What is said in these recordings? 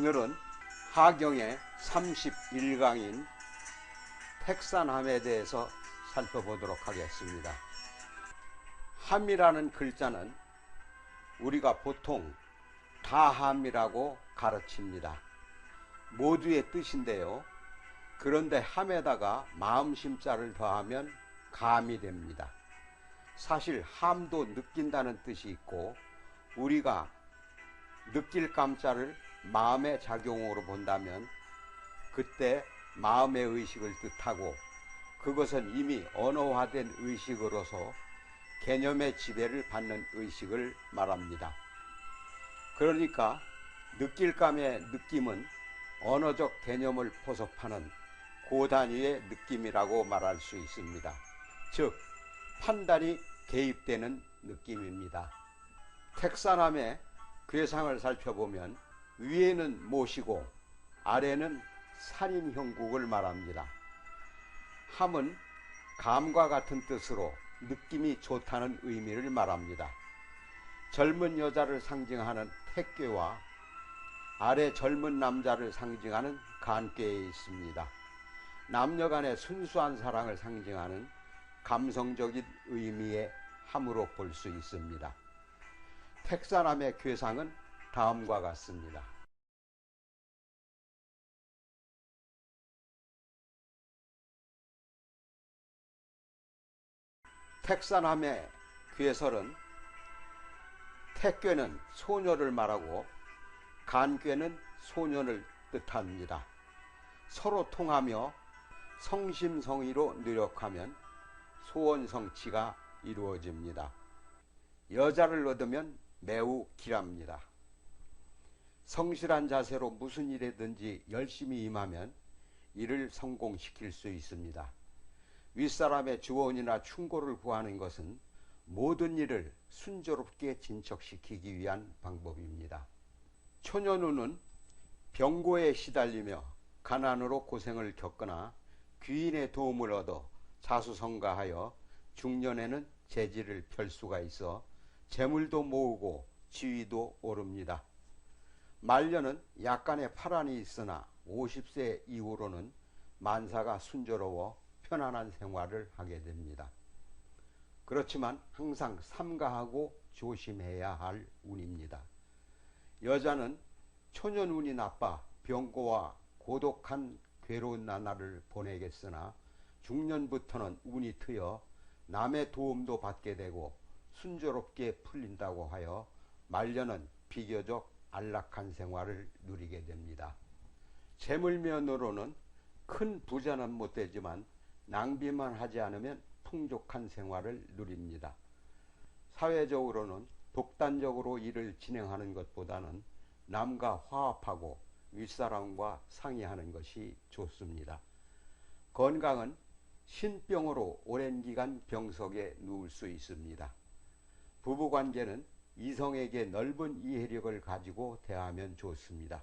오늘은 하경의 31강인 택산함에 대해서 살펴보도록 하겠습니다. 함이라는 글자는 우리가 보통 다함이라고 가르칩니다. 모두의 뜻인데요. 그런데 함에다가 마음심자를 더하면 감이 됩니다. 사실 함도 느낀다는 뜻이 있고 우리가 느낄 감자를 마음의 작용으로 본다면 그때 마음의 의식을 뜻하고 그것은 이미 언어화된 의식으로서 개념의 지배를 받는 의식을 말합니다. 그러니까 느낄감의 느낌은 언어적 개념을 포섭하는 고단위의 느낌이라고 말할 수 있습니다. 즉, 판단이 개입되는 느낌입니다. 택산함의 괴상을 살펴보면 위에는 모시고 아래는 살인 형국을 말합니다. 함은 감과 같은 뜻으로 느낌이 좋다는 의미를 말합니다. 젊은 여자를 상징하는 택괴와 아래 젊은 남자를 상징하는 간괴에 있습니다. 남녀 간의 순수한 사랑을 상징하는 감성적인 의미의 함으로 볼 수 있습니다. 택사남의 괴상은 다음과 같습니다. 택사남의 괴설은 택괴는 소녀를 말하고 간괴는 소년을 뜻합니다. 서로 통하며 성심성의로 노력하면 소원성취가 이루어집니다. 여자를 얻으면 매우 길합니다. 성실한 자세로 무슨 일에든지 열심히 임하면 이를 성공시킬 수 있습니다. 윗사람의 주원이나 충고를 구하는 것은 모든 일을 순조롭게 진척시키기 위한 방법입니다. 초년우는 병고에 시달리며 가난으로 고생을 겪거나 귀인의 도움을 얻어 자수성가하여 중년에는 재질을 펼 수가 있어 재물도 모으고 지위도 오릅니다. 말년은 약간의 파란이 있으나 50세 이후로는 만사가 순조로워 편안한 생활을 하게 됩니다. 그렇지만 항상 삼가하고 조심해야 할 운입니다. 여자는 초년 운이 나빠 병고와 고독한 괴로운 나날을 보내겠으나 중년부터는 운이 트여 남의 도움도 받게 되고 순조롭게 풀린다고 하여 말년은 비교적 안락한 생활을 누리게 됩니다. 재물면으로는 큰 부자는 못 되지만 낭비만 하지 않으면 풍족한 생활을 누립니다. 사회적으로는 독단적으로 일을 진행하는 것보다는 남과 화합하고 윗사람과 상의하는 것이 좋습니다. 건강은 신병으로 오랜 기간 병석에 누울 수 있습니다. 부부관계는 이성에게 넓은 이해력을 가지고 대하면 좋습니다.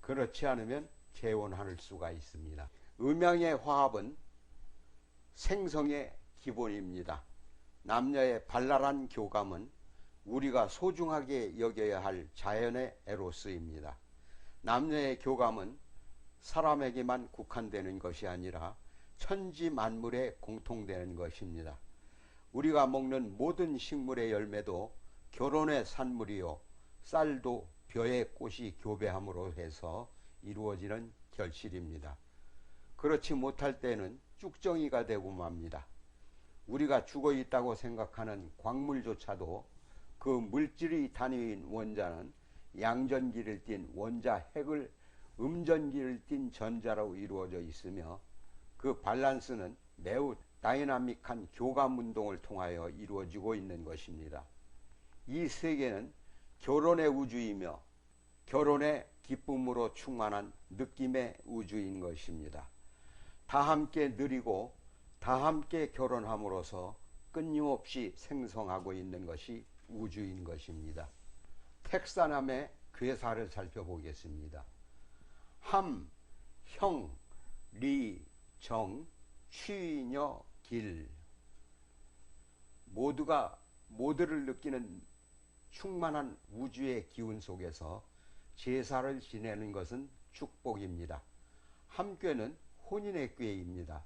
그렇지 않으면 재혼할 수가 있습니다. 음양의 화합은 생성의 기본입니다. 남녀의 발랄한 교감은 우리가 소중하게 여겨야 할 자연의 에로스입니다. 남녀의 교감은 사람에게만 국한되는 것이 아니라 천지 만물에 공통되는 것입니다. 우리가 먹는 모든 식물의 열매도 결혼의 산물이요 쌀도 벼의 꽃이 교배함으로 해서 이루어지는 결실입니다. 그렇지 못할 때는 쭉정이가 되고 맙니다. 우리가 죽어 있다고 생각하는 광물조차도 그 물질의 단위인 원자는 양전기를 띤 원자 핵을 음전기를 띤 전자로 이루어져 있으며 그 밸런스는 매우 다이나믹한 교감 운동을 통하여 이루어지고 있는 것입니다. 이 세계는 결혼의 우주이며 결혼의 기쁨으로 충만한 느낌의 우주인 것입니다. 다 함께 누리고 다 함께 결혼함으로써 끊임없이 생성하고 있는 것이 우주인 것입니다. 택사남의 괴사를 살펴보겠습니다. 함, 형, 리, 정, 취녀, 길 모두가 모두를 느끼는 충만한 우주의 기운 속에서 제사를 지내는 것은 축복입니다. 함께는 혼인의 꾀입니다.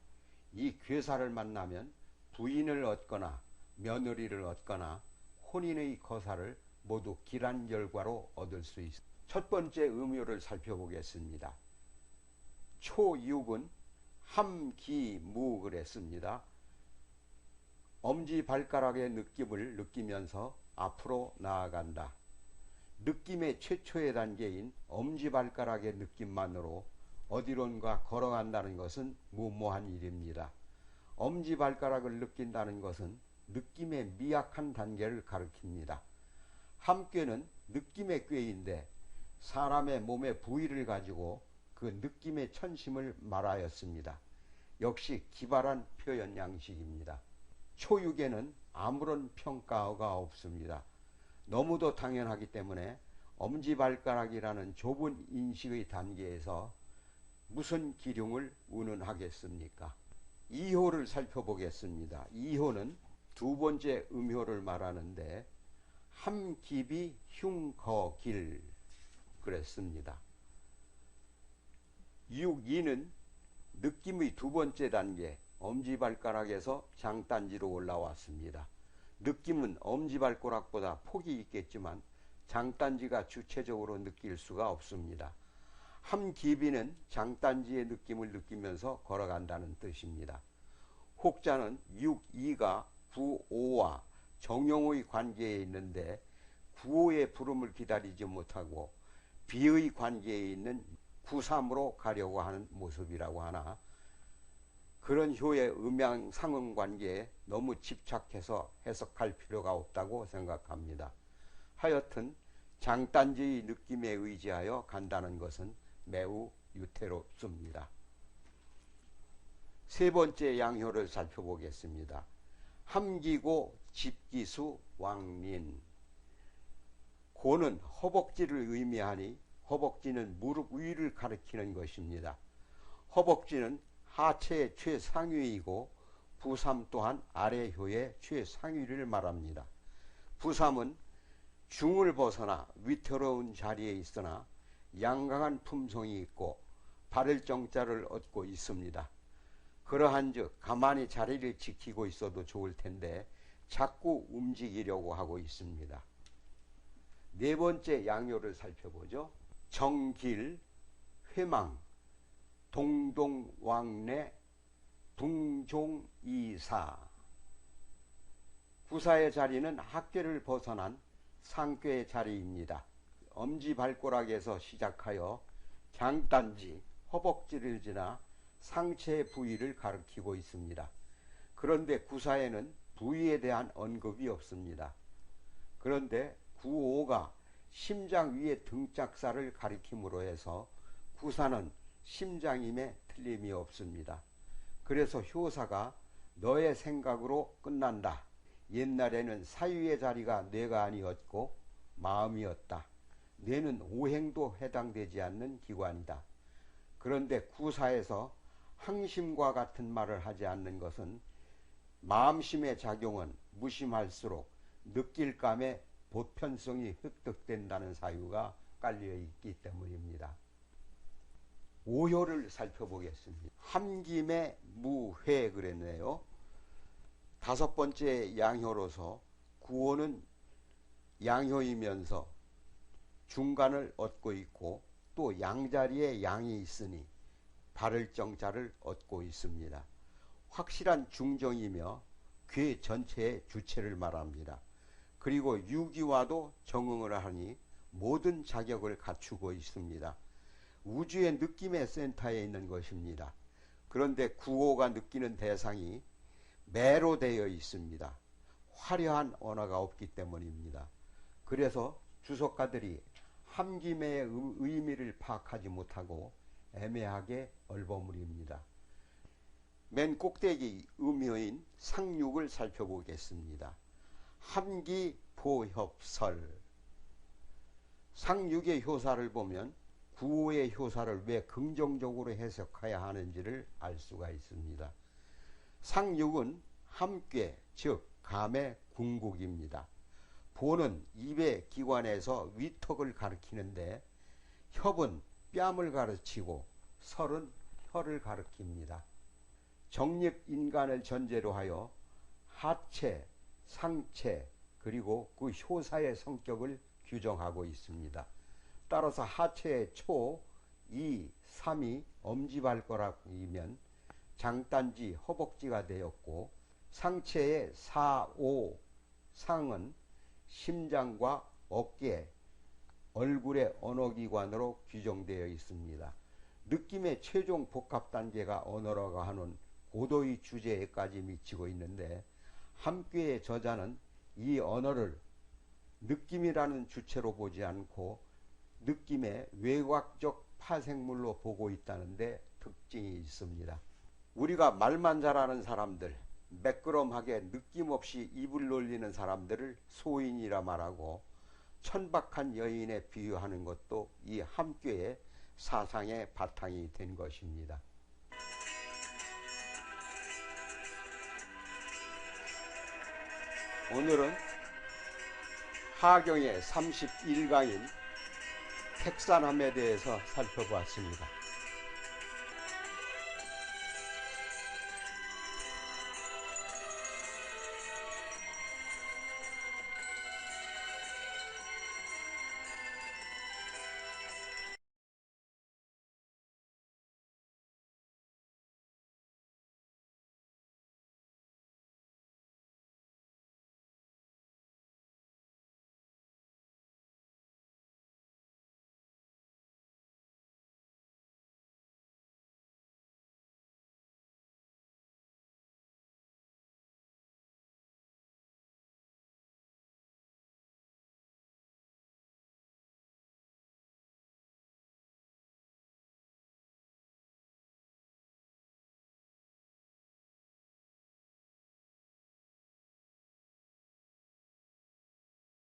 이 괴사를 만나면 부인을 얻거나 며느리를 얻거나 혼인의 거사를 모두 길한 결과로 얻을 수 있습니다. 첫 번째 의묘를 살펴보겠습니다. 초6은 함기무 그랬습니다. 엄지 발가락의 느낌을 느끼면서 앞으로 나아간다. 느낌의 최초의 단계인 엄지 발가락의 느낌만으로 어디론가 걸어간다는 것은 무모한 일입니다. 엄지 발가락을 느낀다는 것은 느낌의 미약한 단계를 가리킵니다. 함께는 느낌의 꾀인데 사람의 몸의 부위를 가지고 그 느낌의 천심을 말하였습니다. 역시 기발한 표현 양식입니다. 초육에는 아무런 평가가 없습니다. 너무도 당연하기 때문에 엄지발가락이라는 좁은 인식의 단계에서 무슨 기룡을 운운하겠습니까? 2호를 살펴보겠습니다. 2호는 두 번째 음효를 말하는데 함기비 흉거길 그랬습니다. 6, 2는 느낌의 두 번째 단계 엄지발가락에서 장단지로 올라왔습니다. 느낌은 엄지발가락보다 폭이 있겠지만 장단지가 주체적으로 느낄 수가 없습니다. 함 기비는 장단지의 느낌을 느끼면서 걸어간다는 뜻입니다. 혹자는 6, 2가 9, 5와 정용의 관계에 있는데 9호의 부름을 기다리지 못하고 비의 관계에 있는 9, 3으로 가려고 하는 모습이라고 하나 그런 효의 음양 상응 관계에 너무 집착해서 해석할 필요가 없다고 생각합니다. 하여튼 장단지의 느낌에 의지하여 간다는 것은 매우 유태롭습니다. 세 번째 양효를 살펴보겠습니다. 함기고 집기수 왕린 고는 허벅지를 의미하니 허벅지는 무릎 위를 가리키는 것입니다. 허벅지는 하체의 최상위이고 부삼 또한 아래효의 최상위를 말합니다. 부삼은 중을 벗어나 위태로운 자리에 있으나 양강한 품성이 있고 바를 정자를 얻고 있습니다. 그러한즉 가만히 자리를 지키고 있어도 좋을 텐데 자꾸 움직이려고 하고 있습니다. 네 번째 양요를 살펴보죠. 정길, 회망, 동동왕래, 둥종이사 구사의 자리는 학계를 벗어난 상괴의 자리입니다. 엄지발가락에서 시작하여 장단지, 허벅지를 지나 상체 부위를 가리키고 있습니다. 그런데 구사에는 부위에 대한 언급이 없습니다. 그런데 구호가 심장 위의 등짝살을 가리킴으로 해서 구사는 심장임에 틀림이 없습니다. 그래서 효사가 너의 생각으로 끝난다. 옛날에는 사유의 자리가 뇌가 아니었고 마음이었다. 뇌는 오행도 해당되지 않는 기관이다. 그런데 구사에서 항심과 같은 말을 하지 않는 것은 마음심의 작용은 무심할수록 느낄감의 보편성이 획득된다는 사유가 깔려 있기 때문입니다. 오효를 살펴보겠습니다. 함김의 무회 그랬네요. 다섯 번째 양효로서 구호는 양효이면서 중간을 얻고 있고 또 양자리에 양이 있으니 바를 정자를 얻고 있습니다. 확실한 중정이며 괴 전체의 주체를 말합니다. 그리고 유기와도 정응을 하니 모든 자격을 갖추고 있습니다. 우주의 느낌의 센터에 있는 것입니다. 그런데 구호가 느끼는 대상이 매로 되어 있습니다. 화려한 언어가 없기 때문입니다. 그래서 주석가들이 함김의 의미를 파악하지 못하고 애매하게 얼버무립니다. 맨 꼭대기 음효인 상육을 살펴보겠습니다. 함기 보협설 상육의 효사를 보면 구호의 효사를 왜 긍정적으로 해석해야 하는지를 알 수가 있습니다. 상육은 함께 즉 감의 궁극입니다. 보는 입의 기관에서 위턱을 가리키는데 협은 뺨을 가르치고 설은 혀를 가르킵니다. 정립 인간을 전제로 하여 하체, 상체, 그리고 그 효사의 성격을 규정하고 있습니다. 따라서 하체의 초, 2, 3이 엄지발가락이면 장단지, 허벅지가 되었고 상체의 4, 5, 상은 심장과 어깨, 얼굴의 언어기관으로 규정되어 있습니다. 느낌의 최종 복합 단계가 언어라고 하는 고도의 주제에까지 미치고 있는데 함께의 저자는 이 언어를 느낌이라는 주체로 보지 않고 느낌의 외곽적 파생물로 보고 있다는데 특징이 있습니다. 우리가 말만 잘하는 사람들, 매끄럼하게 느낌 없이 입을 놀리는 사람들을 소인이라 말하고 천박한 여인에 비유하는 것도 이 함께의 사상의 바탕이 된 것입니다. 오늘은 하경의 31강인 택산함에 대해서 살펴보았습니다.